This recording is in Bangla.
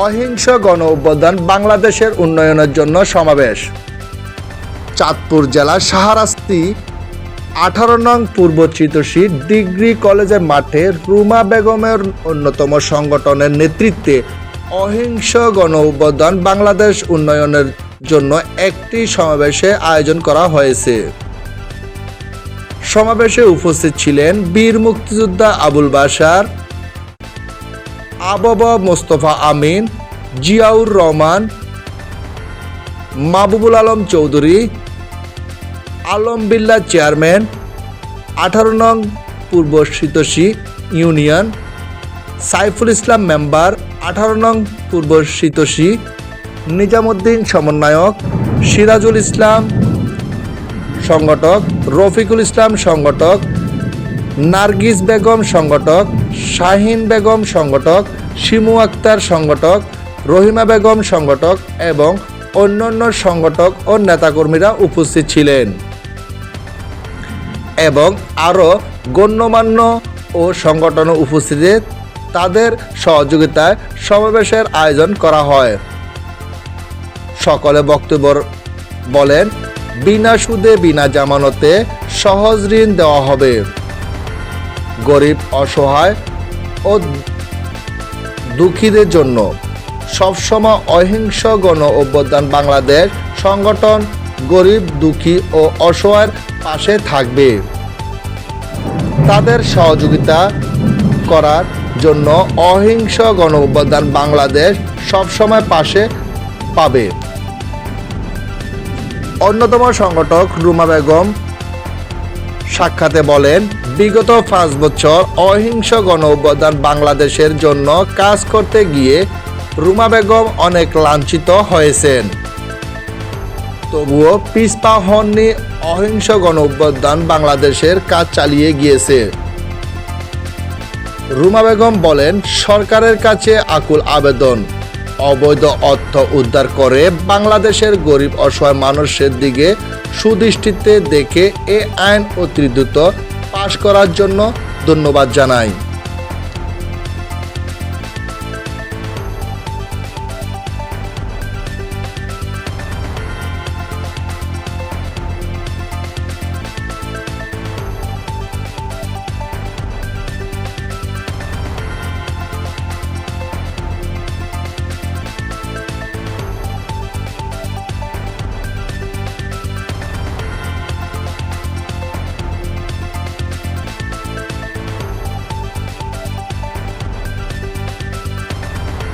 অহিংস গণ অভ্যুত্থান বাংলাদেশের উন্নয়নের জন্য সমাবেশ। চাঁদপুর জেলার সাহারাস্তি আঠারো নং পূর্ব চিতসী ডিগ্রি কলেজের মাঠে রুমা বেগমের অন্যতম সংগঠনের নেতৃত্বে অহিংস গণ অভ্যুত্থান বাংলাদেশ উন্নয়নের জন্য একটি সমাবেশে আয়োজন করা হয়েছে। সমাবেশে উপস্থিত ছিলেন বীর মুক্তিযোদ্ধা আবুল বাশার আববা মোস্তফা আমিন, জিয়াউর রহমান, মাহবুবুল আলম চৌধুরী আলম বিল্লা চেয়ারম্যান, আঠারো নং পূর্ব শীতসী ইউনিয়ন, সাইফুল ইসলাম মেম্বার, আঠারো নং পূর্ব শীতসী নিজামুদ্দিন সমন্বয়ক, সিরাজুল ইসলাম সংগঠক, রফিকুল ইসলাম সংগঠক, নার্গিস বেগম সংগঠক, শাহিন বেগম সংগঠক শিমু আক্তার সংগঠক, রহিমা বেগম সংগঠক এবং অন্যান্য সংগঠক ও নেতাকর্মীরা উপস্থিত ছিলেন। এবং আরও গণ্যমান্য ও সংগঠন উপস্থিতি তাদের সহযোগিতায় সমাবেশের আয়োজন করা হয়। সকলে বক্তব্য বলেন, বিনা সুদে, বিনা জামানতে সহজ ঋণ দেওয়া হবে। গরিব, অসহায় ও দুঃখীদের জন্য। সবসময় অহিংস গণ অভ্যুত্থান বাংলাদেশ সংগঠন গরিব, দুঃখী ও অসহায়ের পাশে থাকবে। তাদের সহযোগিতা করার জন্য অহিংস গণ অভ্যুত্থান বাংলাদেশ সবসময় পাশে পাবে। অন্যতম সংগঠক রুমা বেগম সাক্ষাতে বলেন, বিগত পাঁচ বছর অহিংস গণ অভ্যুত্থান বাংলাদেশের জন্য কাজ করতে গিয়ে রুমা বেগম অনেক লাঞ্ছিত হয়েছেন। তবুও পিসপা হননি, অহিংস গণ অভ্যুত্থান বাংলাদেশের কাজ চালিয়ে গিয়েছে। রুমা বেগম বলেন, সরকারের কাছে আকুল আবেদন। অবৈধ অর্থ উদ্ধার করে বাংলাদেশের গরিব অসহায় মানুষের দিকে সুদৃষ্টিতে দেখে এ আইন অতি দ্রুত পাশ করার জন্য ধন্যবাদ জানাই।